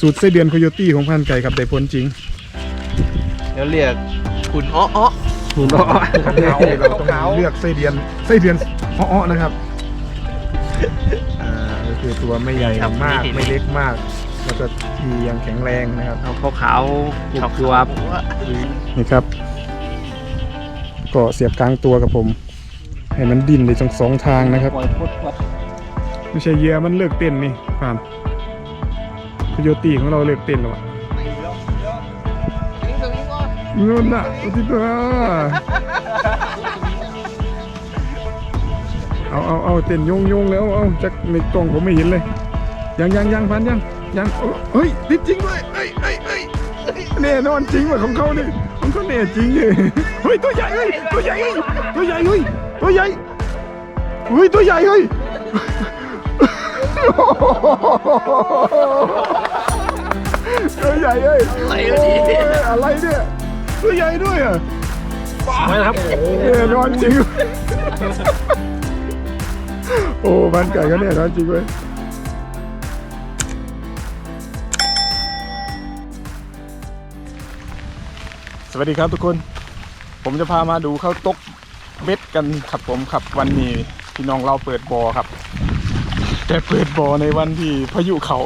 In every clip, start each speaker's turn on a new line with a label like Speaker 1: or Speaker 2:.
Speaker 1: สูตรไส้เดือนโคโยตี้ของพันไก่ครับได้ผลจริง
Speaker 2: เดี๋ยวเรียกคุณอ้ออ้อ
Speaker 1: ถูกต้องเราต้องเลือกไส้เดือนไส้เดือนอ้อๆนะครับอ่าก็คือตัวไม่ใหญ่มากไม่เล็กมากแล้วก็ที่ยังแข็งแรงนะครับ
Speaker 2: เอาขาวขาวขาวตัว
Speaker 1: นี่ครับ ก็เสียบกลางตัวกับผม ให้มันดิ้นได้ทั้งสองทางนะครับ
Speaker 2: ปล่อยพุทธครับ
Speaker 1: ไม่ใช่เหยื่อมันเลิกเต้นนี่ผ่าน โคโยตีของเราเลิกเต้นแล้วอะนู่นน่ะที่ตัวเอาเอาเอาเต้นโยงโยงแล้วเอาจากในกล่องผมไม่เห็นเลย ยังยังยังพันยังยังเฮ้ยติดจริงด้วยเอ้ยเอ้ยเอ้ยแน่นอนจริงว่ะของเขานี่ของเขาแน่จริงเลยเฮ้ยตัวใหญ่เฮ้ยตัวใหญ่เฮ้ยตัวใหญ่เฮ้ยตัวใหญ่เฮ้ยตัวใหญ่เฮ้ย ตัวใหญ่เอ้ย
Speaker 2: อะไร
Speaker 1: โอ้
Speaker 2: วะเนี่ย
Speaker 1: ยอะไรเนี่ยตัวใหญ่ด้วยอะ
Speaker 2: ไม่ครับ
Speaker 1: แน่นอนจริง โอ้บ้านไก่ก็แน่นอนจริงเว้ยสวัสดีครับทุกคน ผมจะพามาดูข้าวตกเบ็ดกันครับผมครับวันนี้พี่น้องเราเปิดบอครับ แต่เปิดบ่อในวันที่พายุเขา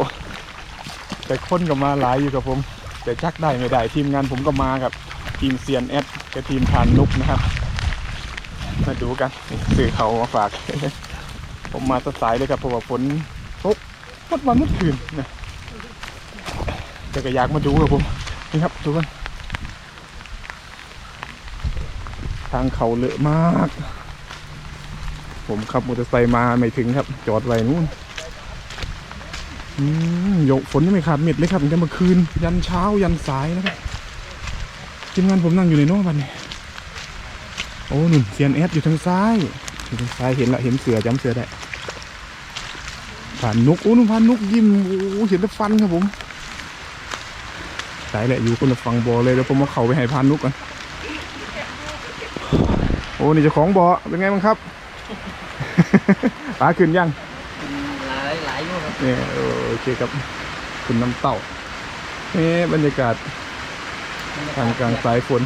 Speaker 1: แต่คนก็มาหลายอยู่กับผม แต่จักได้ไม่ได้ทีมงานผมก็มากับทีมเซียนแอดกับทีมพานนุกนะครับ มาดูกันนี่อเขามาฝาก ผมมาสายเลยครับเพราะว่าฝนตกวัดวันเมื่อคืนนะแต่ก็อยากมาดูครับผมนี่ครับดูกันทางเขาเลอะมาก ผมขับมอเตอร์ไซค์มาไม่ถึงครับ จอดไว้นู่นโยกฝนยังไม่ขาดเม็ดเลยครับตั้งแต่เมื่อคืน ยันเช้ายันสายนะครับทีมงานผมนั่งอยู่ในโน้บันนี้โอ้หนุ่นเซียนแอดอยู่ทางซ้ายอยู่ทางซ้ายเห็นละเห็นเสือจำเสือได้ผ่านนกโอ้หนุ่นผ่านนกยิ้มโอ้เห็นแต่ฟันครับผมสายแหละอยู่คนละฝั่งบ่อเลยเดี๋ยวผมมาเข้าไปให้พานนกกันโอ้นี่เจ้าของบ่อเป็นไงบ้างครับ ปลาขึ้นยัง
Speaker 2: หลายหลายอยู่ครับ
Speaker 1: เนี่ยเออโอเคครับคุณน้ำเต้าเฮ้บรรยากาศทางกลางสายฝน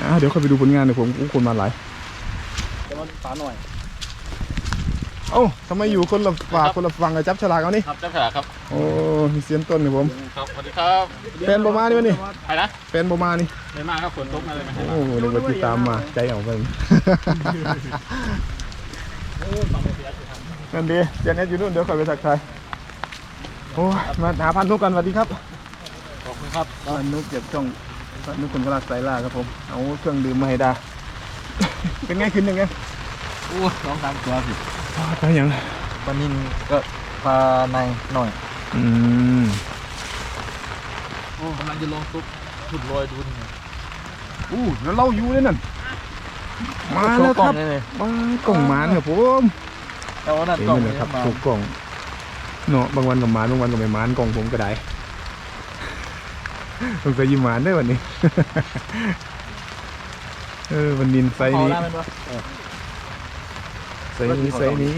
Speaker 1: อะเดี๋ยวค่อยไปดูผลงานเดี๋ยวผมอู้คนมาหลาย
Speaker 2: จะมาฝาหน่อย
Speaker 1: เอ้าทำไมอยู่คนละฝากคนละฝั่งกับจับฉลากเอานี่
Speaker 2: ครับเจ้าขาครับ
Speaker 1: โอ้เสียนต้นนี่ผม
Speaker 2: ครับสวัสดีครับ
Speaker 1: แฟนบอมานี่วะนี่
Speaker 2: ใครนะ
Speaker 1: แฟนบอมานี่
Speaker 2: ไม่มาครับฝนตกมาเลยไหม
Speaker 1: โอ้โหเดี๋ยวไปติดตามมาใจเอาไปนั่นดีเจนเนสอยู่นู่นเดี๋ยวค่อยไปสักทายโอ้ยมาหาพันธุกกันสวัสดีครับ
Speaker 2: ขอบคุณครับ
Speaker 1: พันนุกเก็บช่องพันนุกคนกระลาสายล่าครับผมเอาเครื่องดื่มมาให้ดาเป็นไงขึ้นยังไง
Speaker 2: อู้สองสามตัวสิ
Speaker 1: ไปยัง
Speaker 2: ปลานินก็ปลาในหน่อย
Speaker 1: อืม
Speaker 2: โอ้กำลังจะลงตุ๊บ ถุดลอยดูนี่
Speaker 1: อู้แล้วเราอยู่เลยนั่นมาแล้วครับ
Speaker 2: เลย
Speaker 1: มากล่องหมานครับผม
Speaker 2: แต่ว่านั่น
Speaker 1: เห็น
Speaker 2: กล่อง
Speaker 1: ไหมครับถูกกล่องเนาะบางวันกับหมานบางวันกับไม่หมานกล่องผมก็ได้ต้องใส่ยิ้มหมานได้วันนี้ เออมันนินไซส์
Speaker 2: พอ
Speaker 1: นี้
Speaker 2: ได้ไหมวะ
Speaker 1: ไซส์นี้ไซส์นี้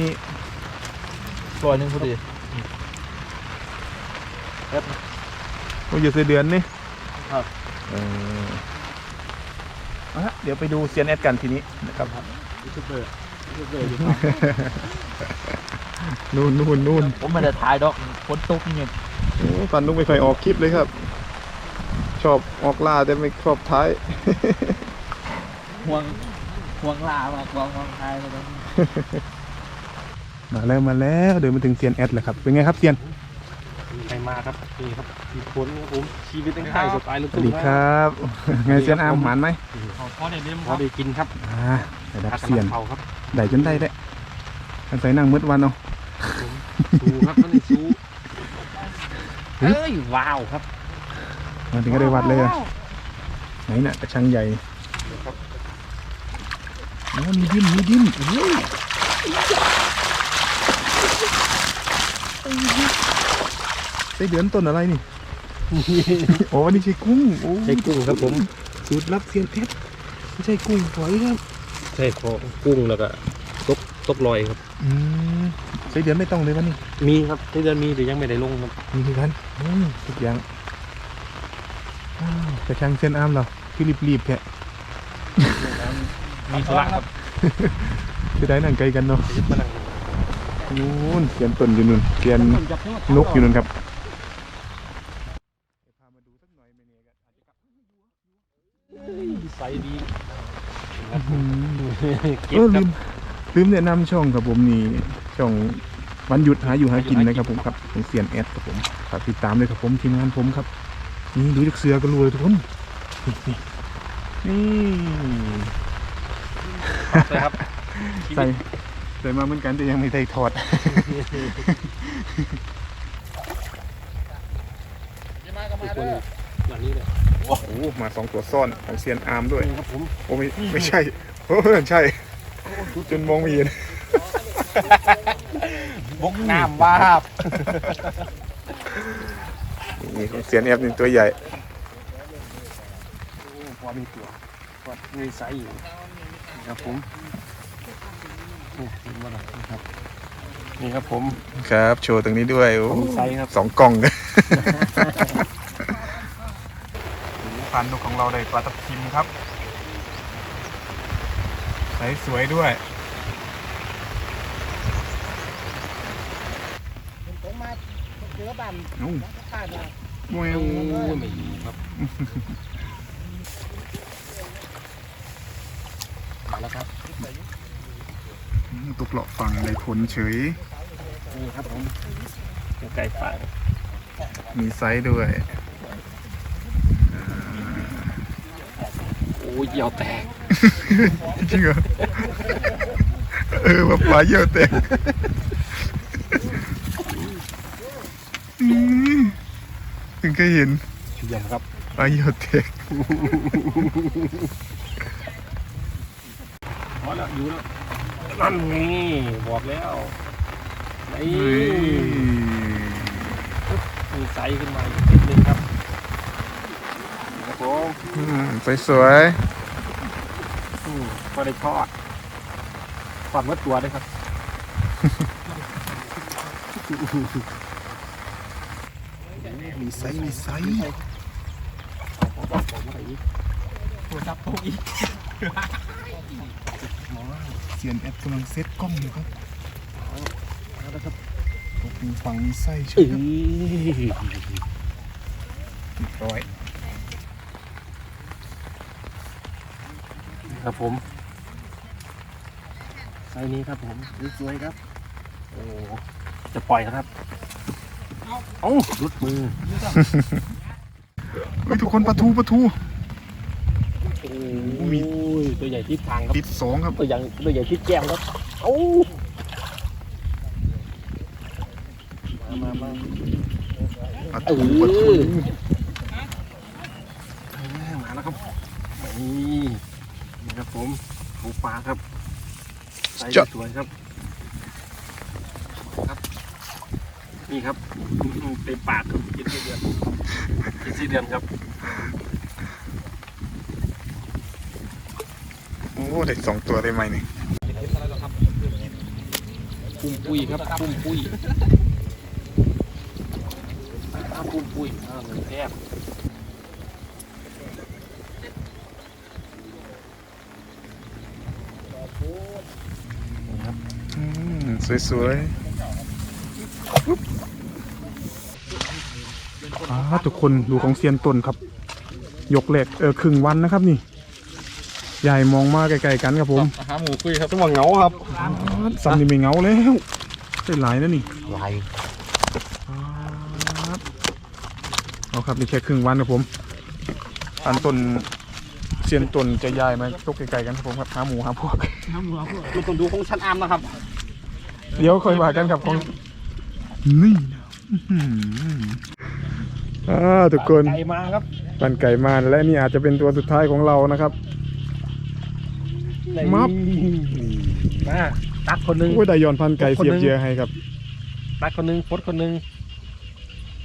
Speaker 2: ลอยหนึงพอดี
Speaker 1: โอ้ยอยู่เสียเดือนนี่
Speaker 2: ครับ
Speaker 1: เออเอาละเดี๋ยวไปดูเซียนแอดกันทีนี้นะครับ
Speaker 2: ยูทูบเบอร์ยูทูบเบอร์อยู่ครับ
Speaker 1: นู่นนู่นนู่น
Speaker 2: ผมไม่ได้ถ่ายดอกฝนตกนี่ไง
Speaker 1: โอ้ฟันลุงไม่เคยออกคลิปเลยครับ ชอบออกล่าแต่ไม่ชอบท้าย
Speaker 2: ห่วงห่วงลามากห่วงห่วงถ่ายเลย
Speaker 1: มาแล้วมาแล้วเดินมาถึงเซียนแอดแล้วครับเป็นไงครับเซียน
Speaker 3: ใค รมาครับนี่ครับมีคนครับผมชีวิตตั้งไข่สไตล์ลูก
Speaker 1: สวั
Speaker 3: ทุ่
Speaker 1: ส
Speaker 3: ง
Speaker 1: ดีครับ ไงเซียนอาร์มหมานไหม
Speaker 2: พอเดี๋ยวนี้
Speaker 3: พอได้กินครับ
Speaker 1: อ่าระดับ
Speaker 3: พัก
Speaker 1: เซียน
Speaker 3: กำลังเผาครับ
Speaker 1: ได้จนได้ได้กันใส่นั่งมืดวันเอา
Speaker 3: สู้ครับนั่นนี่สู้เอ้ยว้าวครับ
Speaker 1: มาถึงก็ได้วัดเลยอะไหนน่ะกระชังใหญ่โอ้มีดิ้นมีดิ้นโอ้ย ไส้เดือนต้นอะไรนี่ โอ้อันนี่ใช่กุ้งโอ้
Speaker 3: ใช้กุ้งครับผม
Speaker 1: สูตรลับเซียนเพชรไม่ใช่กุ้งฝอยครับ
Speaker 3: ใช่ของกุ้งแล้วก็ตกตกลอยครับ
Speaker 1: อืมไส้เดือนไม่ต้องเลยวะนี่
Speaker 3: มีครับที่เดือนมีแต่ยังไม่ได้ลงครับ
Speaker 1: มีคือกันอืมทุกอย่างอ้าวจะช่างเส้นอ้ามเราคือรีบๆแค่
Speaker 3: มีธุระครับ
Speaker 1: จะได้นั่งไกลกันเนาะ
Speaker 3: จะยึดมานั่ง
Speaker 1: นู่นเกียนต้นอยู่นู่นเกียนนกอยู่นู่นครับ
Speaker 3: ใสดี
Speaker 1: อืม
Speaker 3: เก็
Speaker 1: เอบอ
Speaker 3: ครั
Speaker 1: ลื
Speaker 3: บ
Speaker 1: มลืมแนะนำช่องครับผมนี่ช่องวันหยุดหาอยู่หากินนะครับผมครับของเซียนแอดครับผมฝากติดตามด้วยครับผมทีมงานผมครับ นี่ดูจากเสือก็รู้เลยทุกคนนี่นี่
Speaker 3: ใช่ครับ
Speaker 1: ใส่ใส่มาเหมือนกันแต่ยังไม่ได้ถอด
Speaker 3: ทุกคนหลังนี้เลย
Speaker 1: โอ้โหมาสองตัวซ่อนของเซียนอาร์มด้วย
Speaker 3: นี่ครับผม
Speaker 1: โอ้ไม่ไม่ใช่โอ้ใช่จนมองไม่เห็น
Speaker 3: บกน้ำว่าบ
Speaker 1: นี่ของเซียนแอฟนี่ตัวใหญ่
Speaker 3: พอมีตัวพอมีไซส์อยู่ครับผมโอ้เห็นว่าอะไรครับนี่ครับผม
Speaker 1: ครับ โชว์ตรงนี้ด้วยโอ้
Speaker 3: มีไซส์ครับ
Speaker 1: สองกล่องเลย พันนกของเราได้ปลาตะพิมครับใสสวยด้วย
Speaker 2: ผมมาเจอบ้าน
Speaker 1: นุ่ม
Speaker 2: บ้านมา
Speaker 1: มวย
Speaker 3: โอ้ไม่ดีครับมาแล้วครับ
Speaker 1: ตุกเหลาะฝั่งในผลเฉย
Speaker 3: นี่ครับผมไก่ฝาง
Speaker 1: มีไซส์ด้วย
Speaker 3: อ้ยเหยี่ยวแตก
Speaker 1: จริงเหรอ เออว่าปลาเยี่ยวแตกอืมถึงเคยเห็น
Speaker 3: เยี่ยมครับ
Speaker 1: ปลาเยี่ยวแตก
Speaker 3: พอแล้วอยู่แล้วนั่นนี่บอกแล้วนี่
Speaker 1: เฮ้ย
Speaker 3: มีไซส์ขึ้นมาอีกนิดนึงครับนี่ครับ ผม
Speaker 1: อืมสวย
Speaker 3: อืมก็ได้ทอดความมัดตัวด้วยครับ
Speaker 1: ๆมีไซส์มีไซส์
Speaker 3: ผมบอกผมอะไรอีกตัวจับพวกอีก
Speaker 1: เซียนแอปกำลังเซตกล้องอยู่ครับ
Speaker 3: เอาละครับ
Speaker 1: ตกมีฝั่งมีไส้ใช่
Speaker 3: เอ้
Speaker 1: ไหม
Speaker 3: ย
Speaker 1: เรียบร้อย
Speaker 3: ครับผมไซส์นี้ครับผมสวยๆครับ โอ้จะปล่อยนะครับเอ้ารุดมือ
Speaker 1: เฮ้ยทุกคนปลาทูปลาทู
Speaker 3: โอ้ยตัวใหญ่ทิศทางครับ
Speaker 1: ติดสองครับ
Speaker 3: ตัวใหญ่ตัวใหญ่ทิศแก้มครับโอ้มามา
Speaker 1: ปลา
Speaker 3: เอ
Speaker 1: ทูปลาทู
Speaker 3: อมาแล้วครับนี่นี่ครับผม ปูปลาครับใส่สวยครับ ครับ นี่ครับอืมเต็มปากครับกินสี่เดือนกินสี่เดือนครับ
Speaker 1: โอ้ได้สองตัวได้ไหมนี่
Speaker 3: ปุ้มปุ้ยครับปุ้มปุ้ยอ้าวปุ้มปุ้ยอ้าวหนึ่งแก้ม
Speaker 1: สวยๆอ่าทุกคนดูของเซียนต้นครับ ยกเหล็กเออครึ่งวันนะครับนี่ ใหญ่มองมาไกลๆกันครับผม
Speaker 4: หาหมูคุยครับต้องว่าเหงาครับ
Speaker 1: สันนี่ไม่เหงาแล้วได้หลายนะนี่
Speaker 3: ลาย
Speaker 1: ครับเอาครับนี่แค่ครึ่งวันครับผม อันต้นเซียนต้นจะย้ายมาตกไกลๆกันครับผมครับหาหมูหาพวก
Speaker 3: มันต้องดูของชั้นอามนะครับ
Speaker 1: เดี๋ยวค่อยว่ากันครับของนี่นะอื้อหืออ่าทุกคน
Speaker 3: ไก่มาครับ
Speaker 1: ปันไก่มาและนี่อาจจะเป็นตัวสุดท้ายของเรานะครับมับ
Speaker 3: มาตัดคนหนึง
Speaker 1: โอ้ยได้ยอนพันไก่
Speaker 3: คนหนึ่
Speaker 1: เสียบ
Speaker 3: ง
Speaker 1: เยอะให้ครับ
Speaker 3: ตัดคนหนึงฟดคนหนึง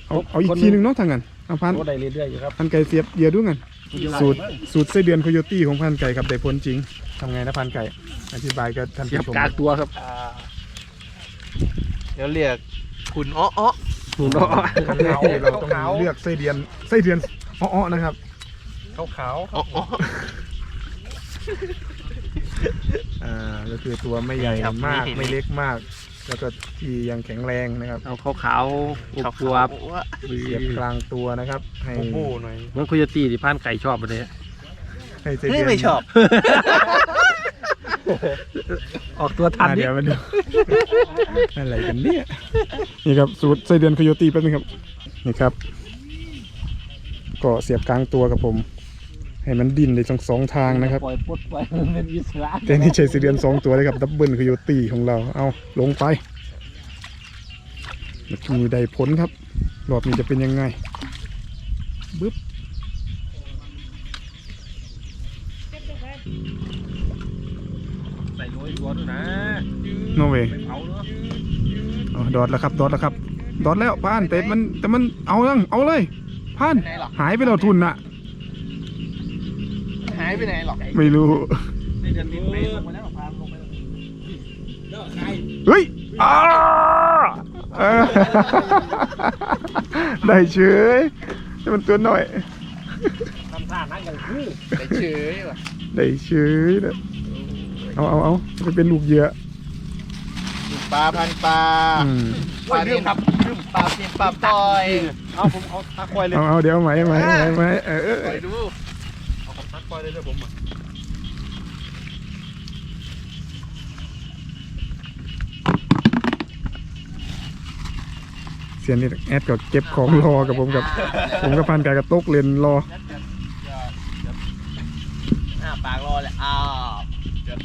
Speaker 1: เอาเอาอีก
Speaker 3: คนหนึ่ง
Speaker 1: ทีหนึ่งเนาะทางนั้นเอาพัน
Speaker 3: โอ้ได้เรื่อยๆอยู่ครับ
Speaker 1: พันไก่เสียบเยอะด้วยกันสูตรสูตรไส้เดือนโคโยตี้ของพันไก่ครับได้ผลจริงทำไงนะพันไก่ อธิบายกับท่าน
Speaker 3: เสียบ
Speaker 1: ผู้ชม
Speaker 3: กลางตัวครับ
Speaker 4: เดี๋ยวเรียกคุณอ้ออ้อ
Speaker 3: หนูเนาะ
Speaker 5: ครั้งแรกที่เราต้องเลือกไส้เดือนไส้เดือนอ้อๆนะครับ
Speaker 3: ขาวขาว
Speaker 4: อ้ออ้อ
Speaker 5: อ่าก็คือตัวไม่ใหญ่มากไม่เล็กมาก แล้วก็ที่ยังแข็งแรงนะครับ
Speaker 3: เอาขาวขาวอวบอวบ
Speaker 5: เสียบกลางตัวนะครับ ให้
Speaker 3: โบ้หน่อยมันคุยตีที่พานไก่ชอบประเนี้ย
Speaker 5: ให้ไส้
Speaker 4: เฮ้
Speaker 5: เดื
Speaker 4: ย
Speaker 5: อน
Speaker 4: ไม่ชอบ
Speaker 3: ออกตัวทัน
Speaker 5: อ่า
Speaker 3: ดิ
Speaker 5: เดี๋ยวมาดู อะไรกันเนี่ย นี่ครับสูตรไส้เดือนโคโยตี้แป๊บนึงครับ นี่ครับ ก็เสียบกลางตัวกับผม ให้มันดิ้นได้ทั้งสองทางนะครับ
Speaker 2: ปล่อยปลดปล่อยมันเป็นอิสระ
Speaker 5: แต่นี่ใช้ไส้เดือนสองตัวเลยครับดับเบิลโคโยตี้ของเรา เอาลงไปมีได้ผลครับ รอบนี้จะเป็นยังไง บึ๊บ
Speaker 3: ใส่ร้อย ตัวด้วยนะ
Speaker 5: โนเว
Speaker 3: เอาเนาะ
Speaker 5: อ๋อดอดแล้วครับ ดอดแล้วครับ ดอดแล้วพานแต่มันแต่มันเอายังเอาเลยพานหายไปแล้วทุนน่ะ
Speaker 4: หายไปไหนหรอก
Speaker 5: ไม่รู้
Speaker 3: ในเดือนนี้ไป
Speaker 2: ลงไปแล้วพานลงไปแล้วเลิกใคร
Speaker 5: เฮ้ยอ้าเออ ได้เฉยแต่มันตัวหน่อย
Speaker 2: ทำท่านั่งอย่างคู่
Speaker 4: ไปเฉยว่ะ
Speaker 5: ได้เฉยนะ เอาเอาเอาไปเป็นลูกเหยื่อ
Speaker 4: ปลาพันปลา
Speaker 5: อืม
Speaker 4: ปลาเนี่ยครับปลาเพียนปลาปล่อย
Speaker 3: เอาผมเอาตาควายเลย
Speaker 5: เอาเอาเดี๋ยวไหมไหมไหมไหมเออเออ
Speaker 4: ปล่อยดู
Speaker 3: เอาของตาควายเลยด้วยผมอะ
Speaker 5: เสียนนี่แอดก็เก็บของรอกับผมกับ ผมกับพันกายกับตกเรียนรอ
Speaker 4: อ่าปากรอเลยอ้าวเดี๋ยว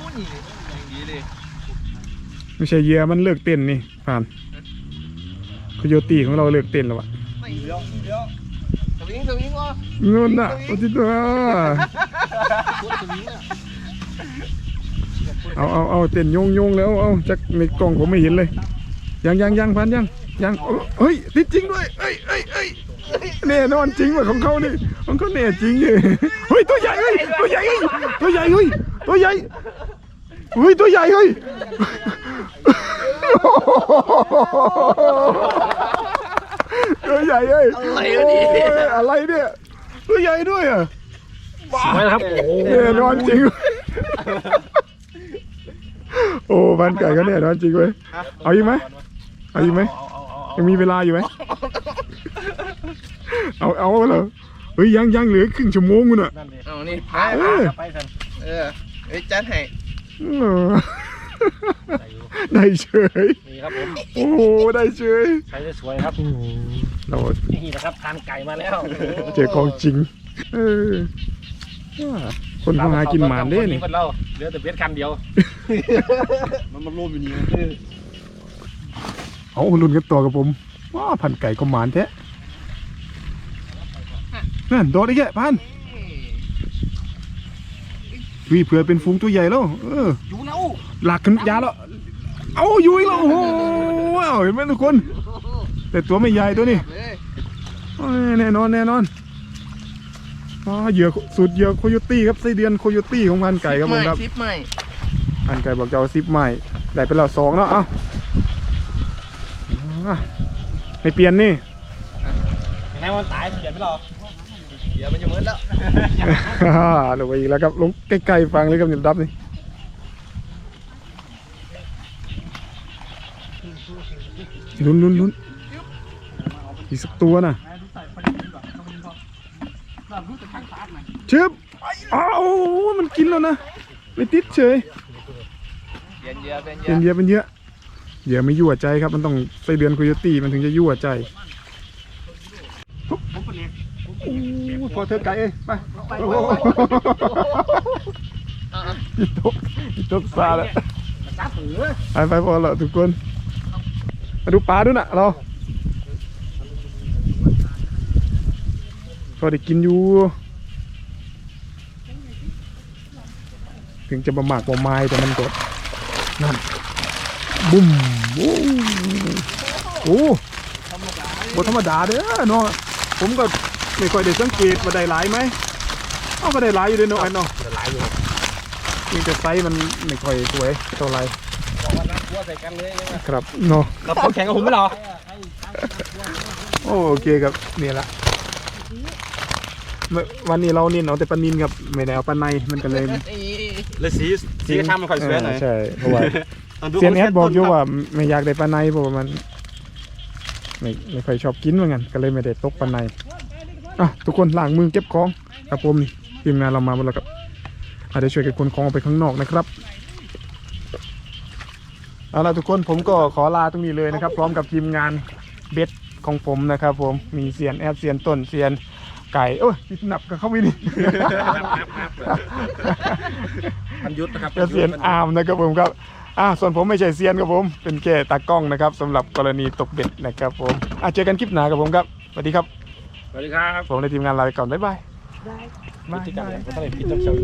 Speaker 4: โอ้โหนี่อย่างนี้เลย
Speaker 5: ไม่ใช่เหยื่อมันเลิกเต้นนี่ผ่านโคโยตี้ของเราเลิกเต้นแล้วอะ
Speaker 4: ไม่เดี๋ยวเดี๋ยวสวิงสวิงวะ
Speaker 5: เงินน่ะโอ้จิตัวเอาเอาเอาเต้นโยงโยงแล้วเอาจากในกล่องผมไม่เห็นเลยยังยังยังพันยังยังเอาเฮ้ยติดจริงด้วยเอ้ยเอ้ยเอ้ยแน่นอนจริงว่ะของเขานี่ของเขาแน่จริงเลยเฮ้ยตัวใหญ่เฮ้ยตัวใหญ่เฮ้ยตัวใหญ่เฮ้ยตัวใหญ่ เฮ้ยตัวใหญ่เฮ้ยตัวใหญ่เฮ้ย
Speaker 4: อะไรวะเนี่ย
Speaker 5: โอ้ยอะไรเนี่ยตัวใหญ่ด้วยอะ
Speaker 3: ไว้นะครับโอ้โห
Speaker 5: แน่นอนจริง โอ้บ้านไก่ก็แน่นอนจริงเว้ยเอาอีกไหมเอาอีกไหม
Speaker 3: เอาเอาเอา
Speaker 5: ยังมีเวลาอยู่ไหมเอาเอาเหรอเฮ้ยยังยังเหลือครึ่งชั่วโมงกูน่ะ
Speaker 3: นั่นดิ
Speaker 4: เอานี่
Speaker 5: เออ
Speaker 3: ไปกัน
Speaker 4: เออเอ้ยจัดให้
Speaker 5: เออได้เฉย
Speaker 3: นี่ครับผม
Speaker 5: โอ้โหได้เฉย
Speaker 3: ใช้ได้สวยครับ
Speaker 5: โอ้โหเรา
Speaker 3: นี่นะครับทานไก่มาแล้ว
Speaker 5: เจอของจริง เออว่าคนเขาหากินหมานเด้นี่
Speaker 3: เราเหลือแต่เบ็ดคันเดียว มันมันรวมอยู่นี่
Speaker 5: เอาลุ้นกันต่อกับผมว้าพันไก่ก็หมานแท้นั่นโดดอีกแกพัน วีเผื่อเป็นฟูงตัวใหญ่แล้ว เออ
Speaker 2: อยู่แล้ว
Speaker 5: หลักขึ้นยาแล้ว เอาอยู่อีกแล้วโอ้โหเอาเห็นไหมทุกคน แต่ตัวไม่ใหญ่ตัวนี้
Speaker 4: เลย
Speaker 5: เอ้ยแน่นอนแน่นอนอ๋อเหยื่อสุดเหยื่อโคโยตี้ครับไส้เดือนโคโยตี้ของพันไก่ครับผมครับ
Speaker 4: คลิปใหม่
Speaker 5: พันไก่บอกจะเอาซิปใหม่ได้ไปแล้วสองแล้วเอ้าอะไม่เปลี่ยนนี่
Speaker 3: ยังไงมันตายเปลี่ยนไม่หรอ
Speaker 4: เดี๋ยวมันจะมืดแล้ว
Speaker 5: ฮ่า ลงไปอีกแล้วครับ ลงใกล้ๆฟังเลยครับหยุดดับนี่ลุ้นลุ้นลุ้นอีกสักตัวน่ะชึบอ้าวมันกินแล้วนะไม่ติดเฉย
Speaker 4: เปลี่ยนเยอะเปลี่ยนเย
Speaker 5: เป็น
Speaker 4: อะ
Speaker 5: เยอะเป็นเยอะเหยื่อไม่ยั่วใจครับ มันต้องไส้เดือนคุยตี้มันถึงจะยั่วใจโอ้ พอเธอไก่เอ้ยไปโอ้โหอีตกอีตกซาแล้วไปไปพอแล้วทุกคนมาดูปลาด้วยนะเราพอได้กินอยู่ ถึงจะบะหมากบะไม้แต่มันกดนั่นบุ้มโอ้โหธรรมดาเด้อเนาะผมก็ ไม่ค่อยได้สังเกตว่าได้หลายไหมเอาก็ได้หลายอยู่เด้อเนาะไอ้เนาะ
Speaker 3: หลายอยู่
Speaker 5: นี่จะไซส์มันไม่ค่อยสวยเท่าไหร่
Speaker 2: บอกว่านักวัว
Speaker 3: ใส่กันเลยใช่ไหม
Speaker 5: ครับเนาะ
Speaker 4: กับเขาแข่งกับผมไม่หรอ
Speaker 5: โอเคครับเนี่ยละเมื่อวันนี้เราเน้นเอาแต่ปลานินครับไม่ได้เอาปลาในมันก็เลย
Speaker 4: เลยสีสีกระทำมันค่อยสวยหน่อย
Speaker 5: ใช่เพราะว่าเซียนแอดบอกอยู่ว่าไม่อยากได้ปลาในเพราะว่ามันไม่ไม่ค่อยชอบกินเหมือนกันก็เลยไม่ได้ตกปลาใน อะทุกคนล้างมือเก็บของครับผมนี่ทีมงานเรามาหมดแล้วครับอาจจะช่วยกันขนของออกไปข้างนอกนะครับเอาละทุกคนผมก็ขอลาตรงนี้เลยนะครับ พร้อมกับทีมงานเบ็ดของผมนะครับ ผมมีเซียนแอดเซียนต้นเซียนไก่โอ้ยหนับกับเขาไม่ดี
Speaker 3: พันยุทธนะครับ
Speaker 5: ก็เซียนอาร์มนะครับผมครับอ่าส่วนผมไม่ใช่เซียนครับผม เป็นแค่ตากล้องนะครับสำหรับกรณีตกเบ็ดนะครับผมอะเจอกันคลิปหน้าครับผมครับสวัสดีครับ
Speaker 3: สวัสดีครับ
Speaker 5: ผมในทีมงานลาไปก่อน บ๊ายบาย
Speaker 3: พฤติกรรมเนี่ยก็ต้องเป็นพิษต้องเฉย